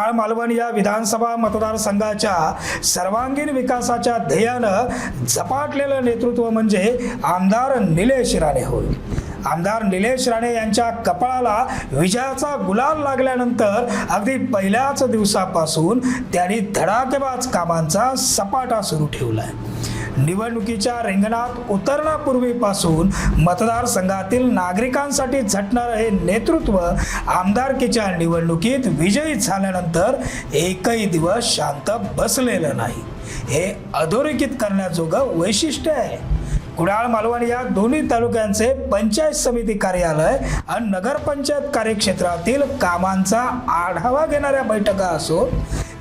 कुडाळ मालवण या विधानसभा मतदारसंघाच्या सर्वांगीण विकासाच्या ध्येयानं झपाटलेलं नेतृत्व म्हणजे आमदार निलेश राणे होय. आमदार निलेश राणे यांच्या कपाळाला विजयाचा गुलाल लागल्यानंतर अगदी पहिल्याच दिवसापासून त्यांनी धडाकेबाज कामांचा सपाटा सुरू ठेवला आहे निवडणुकीच्या रिंगणात उतरण्यापूर्वीपासून मतदारसंघातील नागरिकांसाठी झटणारं हे नेतृत्व आमदारकीच्या निवडणुकीत विजयी झाल्यानंतर एकही दिवस शांत बसलेलं नाही. हे अधोरेखित करण्याजोगं वैशिष्ट्य आहे. कुडाळ मालवण या दोन्ही तालुक्यांचे पंचायत समिती कार्यालय आणि नगरपंचायत कार्यक्षेत्रातील कामांचा आढावा घेणाऱ्या बैठका असो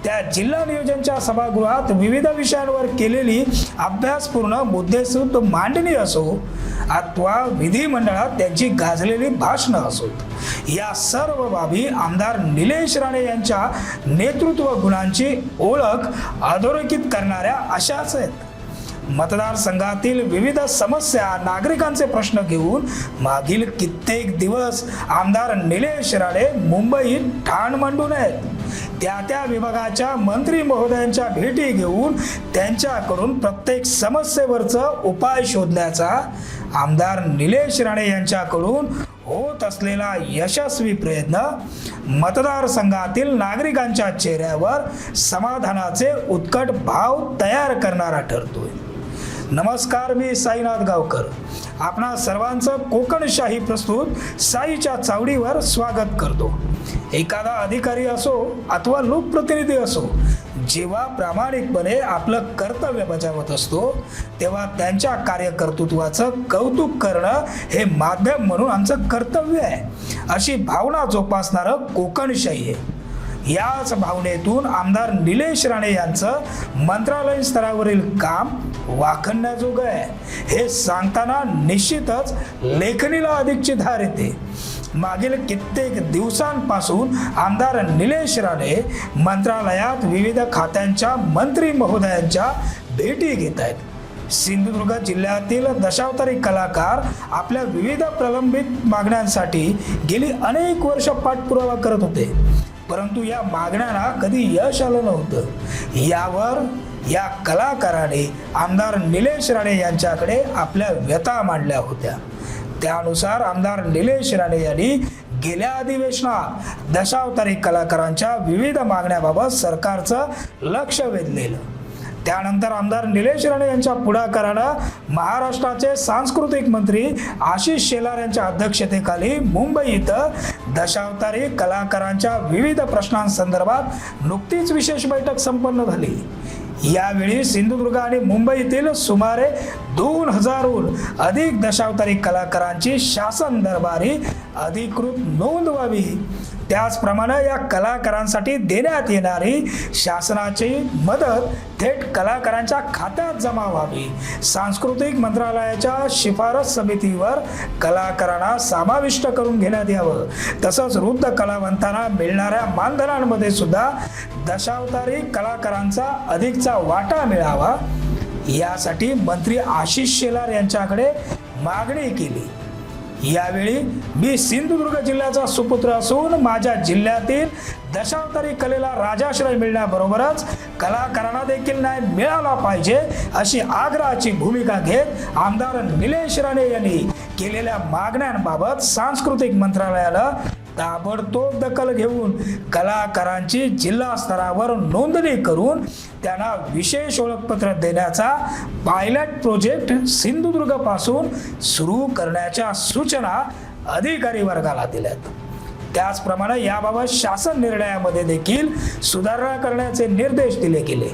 त्या जिल्हा नियोजनच्या सभागृहात विविध विषयांवर केलेली अभ्यासपूर्ण मुद्देसूद मांडणी असो अथवा विधिमंडळात त्यांची गाजलेली भाषणं असोत या सर्व बाबी आमदार निलेश राणे यांच्या नेतृत्व गुणांची ओळख अधोरेखित करणाऱ्या अशाच आहेत. मतदारसंघातील विविध समस्या नागरिकांचे प्रश्न घेऊन मागील कित्येक दिवस आमदार निलेश राणे मुंबईत ठाण मांडून आहेत. त्या त्या विभागाच्या मंत्री महोदयांच्या भेटी घेऊन त्यांच्याकडून प्रत्येक समस्येवरचं उपाय शोधण्याचा आमदार निलेश राणे यांच्याकडून होत असलेला यशस्वी प्रयत्न मतदारसंघातील नागरिकांच्या चेहऱ्यावर समाधानाचे उत्कट भाव तयार करणारा ठरतोय. नमस्कार मी साईनाथ गावकर. आपणा सर्वांचं कोकणशाही प्रस्तुत साईच्या चावडीवर स्वागत करतो. एखादा अधिकारी असो अथवा लोकप्रतिनिधी असो जेव्हा प्रामाणिकपणे आपलं कर्तव्य बजावत असतो तेव्हा त्यांच्या कार्यकर्तृत्वाचं कौतुक करणं हे माध्यम म्हणून आमचं कर्तव्य आहे. अशी भावना जोपासणारं कोकणशाही आहे. याच भावनेतून आमदार निलेश राणे यांचं मंत्रालयीन स्तरावरील काम वाखण्याजोगं आहे. हे सांगताना निश्चितच लेखणीला अधिकची धार येते. मागील कित्येक दिवसांपासून आमदार निलेश राणे मंत्रालयात विविध खात्यांच्या मंत्री महोदयांच्या भेटी घेत आहेत. सिंधुदुर्ग जिल्ह्यातील दशावतारी कलाकार आपल्या विविध प्रलंबित मागण्यांसाठी गेली अनेक वर्ष पाठपुरावा करत होते. परंतु या मागण्यांना कधी यश आलं नव्हतं. यावर या कलाकाराने आमदार निलेश राणे यांच्याकडे आपल्या व्यथा मांडल्या होत्या. त्यानुसार आमदार निलेश राणे यांनी गेल्या अधिवेशनात दशावतारी कलाकारांच्या विविध मागण्याबाबत सरकारचं लक्ष वेधलेलं. त्यानंतर आमदार निलेश राणे यांच्या पुढाकारानं महाराष्ट्राचे सांस्कृतिक मंत्री आशिष शेलार यांच्या अध्यक्षतेखाली मुंबई इथं दशावतारी कलाकारांच्या विविध प्रश्नांसंदर्भात नुकतीच विशेष बैठक संपन्न झाली. यावेळी सिंधुदुर्ग आणि मुंबईतील सुमारे दोन हजारहून अधिक दशावतारी कलाकारांची शासन दरबारी अधिकृत नोंद व्हावी त्याचप्रमाणे या कलाकारांसाठी देण्यात येणारी शासनाची मदत थेट कलाकारांच्या खात्यात जमा व्हावी. सांस्कृतिक मंत्रालयाच्या शिफारस समितीवर कलाकारांना समाविष्ट करून घेण्यात यावं. तसंच वृद्ध कलावंतांना मिळणाऱ्या मानधनांमध्ये सुद्धा दशावतारी कलाकारांचा अधिकचा वाटा मिळावा. यासाठी मंत्री आशिष शेलार यांच्याकडे मागणी केली. यावेळी मी सिंधुदुर्ग जिल्ह्याचा सुपुत्र असून माझ्या जिल्ह्यातील दशावतारी कलेला राजाश्रय मिळण्याबरोबरच कलाकारांना देखील न्याय मिळाला पाहिजे अशी आग्रहाची भूमिका घेत आमदार निलेश राणे यांनी केलेल्या मागण्यांबाबत सांस्कृतिक मंत्रालयाला ताबडतोब दखल घेऊन कलाकारांची जिल्हा स्तरावर नोंदणी करून त्यांना विशेष ओळखपत्र देण्याचा पायलट प्रोजेक्ट सिंधुदुर्गपासून सुरू करण्याच्या सूचना अधिकारी वर्गाला दिल्यात. त्याचप्रमाणे याबाबत शासन निर्णयामध्ये देखील सुधारणा करण्याचे निर्देश दिले गेले.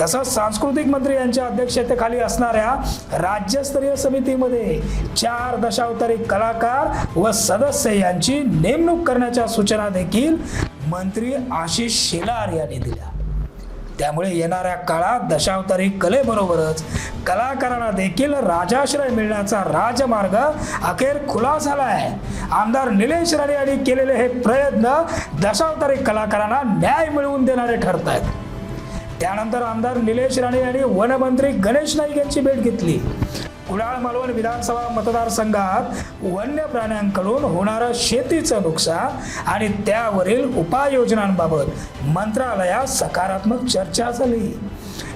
तसंच सांस्कृतिक मंत्री यांच्या अध्यक्षतेखाली असणाऱ्या राज्यस्तरीय समितीमध्ये चार दशावतारी कलाकार व सदस्य यांची नेमणूक करण्याच्या सूचना देखील मंत्री आशिष शेलार यांनी दिल्या. त्यामुळे येणाऱ्या काळात दशावतारी कलेबरोबरच कलाकारांना देखील राजाश्रय मिळण्याचा राजमार्ग अखेर खुला झाला आहे. आमदार निलेश राणे यांनी केलेले हे प्रयत्न दशावतारी कलाकारांना न्याय मिळवून देणारे ठरत आहेत त्यानंतर आमदार निलेश राणे यांनी वनमंत्री गणेश नाईक यांची भेट घेतली. कुडाळ मालवण विधानसभा मतदारसंघात वन्य प्राण्यांकडून होणारं शेतीचं नुकसान आणि त्यावरील उपाययोजनांबाबत मंत्रालयात सकारात्मक चर्चा झाली.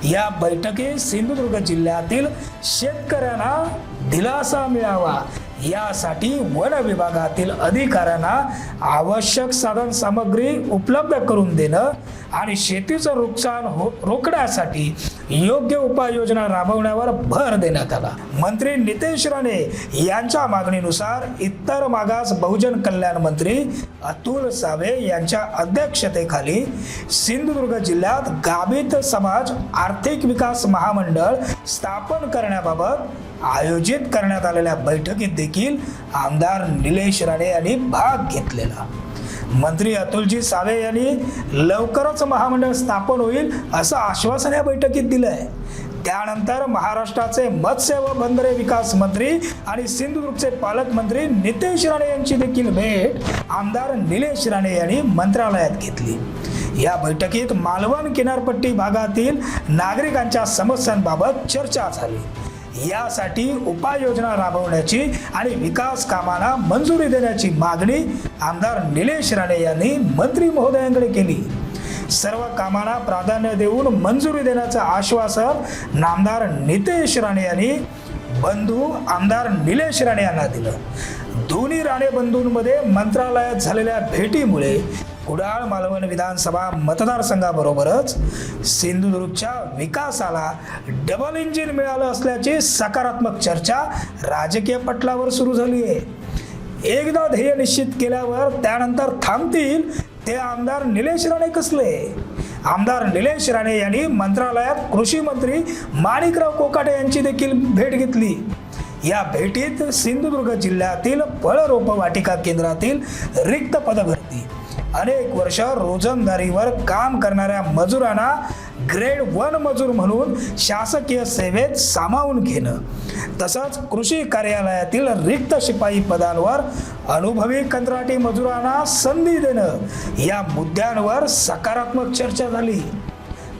या बैठकीत सिंधुदुर्ग जिल्ह्यातील शेतकऱ्यांना दिलासा मिळावा यासाठी वन विभागातील अधिकाऱ्यांना आवश्यक साधन सामग्री उपलब्ध करून देणं आणि शेतीचं नुकसान हो रोखण्यासाठी योग्य उपाययोजना राबवण्यावर भर देण्यात आला. मंत्री नितेश राणे यांच्या मागणीनुसार इतर मागास बहुजन कल्याण मंत्री अतुल सावे यांच्या अध्यक्षतेखाली सिंधुदुर्ग जिल्ह्यात गावित समाज आर्थिक विकास महामंडळ स्थापन करण्याबाबत आयोजित करण्यात आलेल्या बैठकीत देखील आमदार निलेश राणे यांनी भाग घेतलेला. मंत्री अतुलजी सावे यांनी लवकरच महामंडळ स्थापन होईल असं आश्वासन या बैठकीत दिलंय. त्यानंतर महाराष्ट्राचे मत्स्य व बंदरे विकास मंत्री आणि सिंधुदुर्गचे पालकमंत्री नितेश राणे यांची देखील भेट आमदार निलेश राणे यांनी मंत्रालयात घेतली. या बैठकीत मालवण किनारपट्टी भागातील नागरिकांच्या समस्यांबाबत चर्चा झाली. यासाठी उपाययोजना राबवण्याची आणि विकास कामांना मंजुरी देण्याची मागणी आमदार निलेश राणे यांनी मंत्री महोदयांकडे केली. सर्व कामांना प्राधान्य देऊन मंजुरी देण्याचं आश्वासन नामदार नितेश राणे यांनी बंधू आमदार निलेश राणे यांना दिलं. दोन्ही राणे बंधूंमध्ये मंत्रालयात झालेल्या भेटीमुळे कुडाळ मालवण विधानसभा मतदारसंघाबरोबरच सिंधुदुर्गच्या विकासाला डबल इंजिन मिळालं असल्याची सकारात्मक चर्चा राजकीय पटलावर सुरू झाली आहे. एकदा ध्येय निश्चित केल्यावर त्यानंतर थांबतील ते आमदार निलेश राणे कसले? आमदार निलेश राणे यांनी मंत्रालयात कृषी मंत्री माणिकराव कोकाटे यांची देखील भेट घेतली. या भेटीत सिंधुदुर्ग जिल्ह्यातील फळरोप वाटिका केंद्रातील रिक्त पदभरती अनेक वर्ष रोजंदारीवर काम करणाऱ्या मजुरांना ग्रेड वन मजूर म्हणून शासकीय सेवेत सामावून घेणं. तसंच कृषी कार्यालयातील रिक्त शिपाई पदांवर अनुभवी कंत्राटी मजुरांना संधी देणं. या मुद्द्यांवर सकारात्मक चर्चा झाली.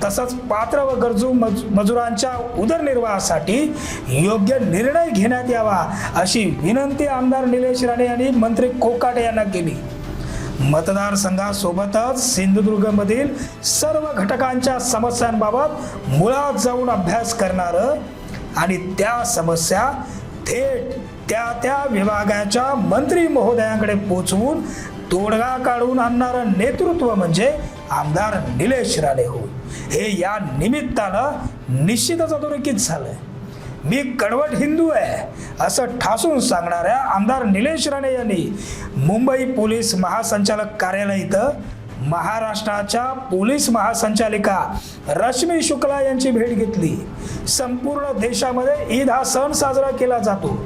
तसंच पात्र व गरजू मज मजुरांच्या उदरनिर्वाहासाठी योग्य निर्णय घेण्यात यावा अशी विनंती आमदार निलेश राणे यांनी मंत्री कोकाटे यांना केली. मतदारसंघासोबतच सिंधुदुर्गमधील सर्व घटकांच्या समस्यांबाबत मुळात जाऊन अभ्यास करणारं आणि त्या समस्या थेट त्या त्या विभागाच्या मंत्री महोदयांकडे पोचवून तोडगा काढून आणणारं नेतृत्व म्हणजे आमदार निलेश राणे होय. हे या निमित्तानं निश्चितच अधोरेखित झालंय. मी कडवट हिंदू आहे असं ठासून सांगणाऱ्या आमदार निलेश राणे यांनी मुंबई पोलीस महासंचालक कार्यालय इथं महाराष्ट्राच्या पोलीस महासंचालिका रश्मी शुक्ला यांची भेट घेतली. संपूर्ण देशामध्ये ईद हा सण साजरा केला जातो.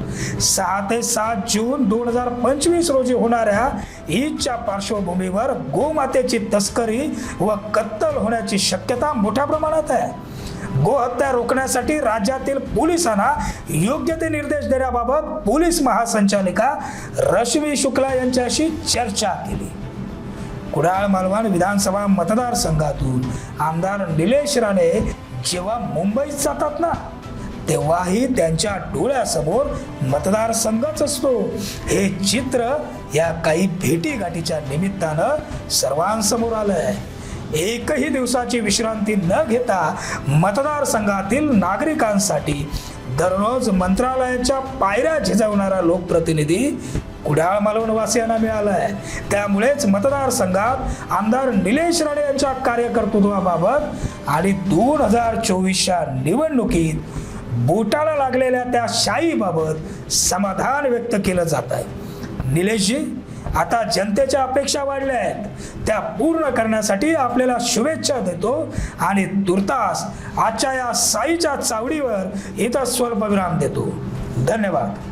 सहा ते सात जून दोन हजार पंचवीस रोजी होणाऱ्या ईदच्या पार्श्वभूमीवर गोमातेची तस्करी व कत्तल होण्याची शक्यता मोठ्या प्रमाणात आहे. गोहत्या रोखण्यासाठी राज्यातील पोलिसांना योग्य ते निर्देश देण्याबाबत पोलीस महासंचालिका रश्मी शुक्ला यांच्याशी चर्चा केली. कुडाळ मालवण विधानसभा मतदारसंघातून आमदार निलेश राणे जेव्हा मुंबईत जातात ना तेव्हाही त्यांच्या डोळ्यासमोर मतदारसंघच असतो. हे चित्र या काही भेटीगाठीच्या निमित्तानं सर्वांसमोर आलंय. एकही दिवसाची विश्रांती न घेता मतदारसंघातील नागरिकांसाठी दररोज मंत्रालयाच्या पायऱ्या झिजवणारा लोकप्रतिनिधी कुडाळ मालवणवासियांना आहे त्यामुळेच मतदारसंघात आमदार निलेश राणे यांच्या कार्यकर्तृत्वाबाबत आणि दोन हजार चोवीसच्या निवडणुकीत बोटाला लागलेल्या त्या शाईबाबत समाधान व्यक्त केलं जात आहे निलेशजी आता जनतेच्या अपेक्षा वाढल्या आहेत त्या पूर्ण करण्यासाठी आपल्याला शुभेच्छा देतो आणि तुर्तास आजच्या या साईच्या चावडीवर इथं स्वल्पविराम देतो. धन्यवाद.